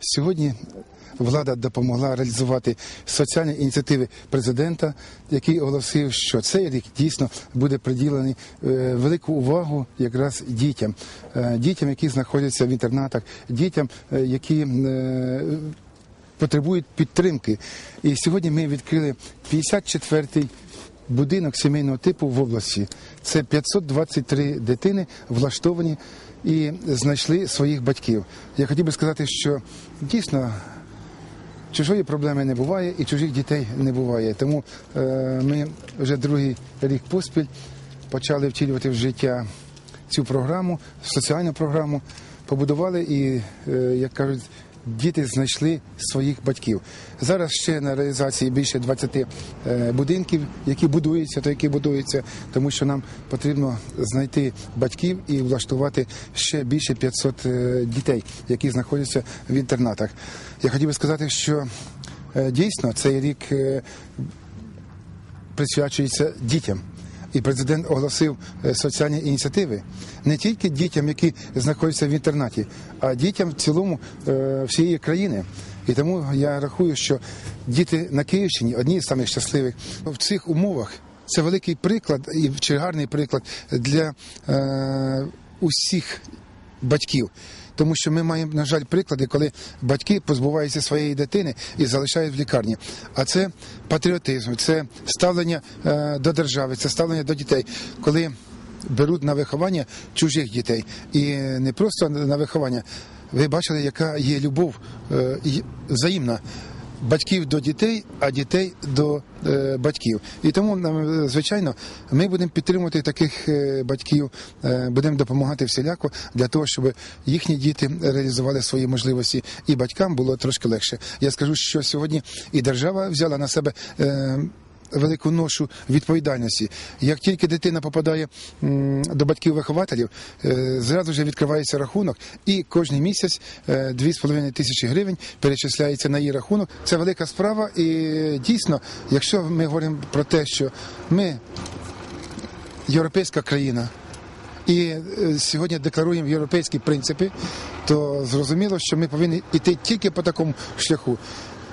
Сьогодні влада допомогла реалізувати соціальні ініціативи президента, який оголосив, що цей рік дійсно буде приділений е, велику увагу якраз дітям, Е, дітям, які знаходяться в інтернатах, дітям, е, які потребують підтримки. І сьогодні ми відкрили 54-й будинок сімейного типу в області. Це 523 дитини влаштовані і знайшли своїх батьків. Я хотів би сказати, що дійсно. Чужої проблеми не буває і чужих дітей не буває. Тому е, ми вже другий рік поспіль почали втілювати в життя цю програму, соціальну програму, побудували і, е, як кажуть, діти знайшли своїх батьків. Зараз ще на реалізації більше 20 е, будинків, які будуються, то які будуються, тому що нам потрібно знайти батьків і влаштувати ще більше 500 е, дітей, які знаходяться в інтернатах. Я хотів би сказати, що е, дійсно цей рік присвячується дітям. І президент оголосив е, соціальні ініціативи не тільки дітям, які знаходяться в інтернаті, а дітям в цілому е, всієї країни. І тому я рахую, що діти на Київщині одні з самих щасливих в цих умовах. Це великий приклад і чи гарний приклад для е, усіх батьків. Тому що ми маємо, на жаль, приклади, коли батьки позбуваються своєї дитини і залишають в лікарні. А це патріотизм, це ставлення е, до держави, це ставлення до дітей, коли беруть на виховання чужих дітей. І не просто на виховання. Ви бачили, яка є любов е, взаємна батьків до дітей, а дітей до е, батьків. І тому, звичайно, ми будемо підтримувати таких е, батьків, е, будемо допомагати всіляко для того, щоб їхні діти реалізували свої можливості, і батькам було трошки легше. Я скажу, що сьогодні і держава взяла на себе. Е, Велику ношу відповідальності. Як тільки дитина попадає до батьків-вихователів, е, зразу ж відкривається рахунок, і кожен місяць е, 2,5 тисячі гривень перечисляється на її рахунок. Це велика справа, і дійсно, якщо ми говоримо про те, що ми європейська країна. І е, сьогодні декларуємо європейські принципи, то зрозуміло, що ми повинні йти тільки по такому шляху.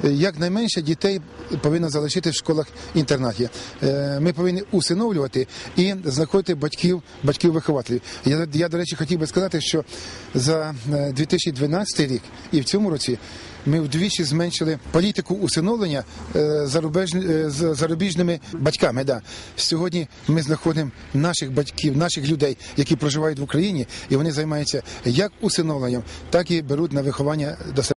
Е, Якнайменше дітей повинно залишити в школах інтернаті. Е, Ми повинні усиновлювати і знаходити батьків, батьків-вихователів. Я, я, до речі, хотів би сказати, що за е, 2012 рік і в цьому році ми вдвічі зменшили політику усиновлення е, е, зарубіжними батьками. Да. Сьогодні ми знаходимо наших батьків, наших людей, які проживають в Україні, і вони займаються як усиновленням, так і беруть на виховання до себе.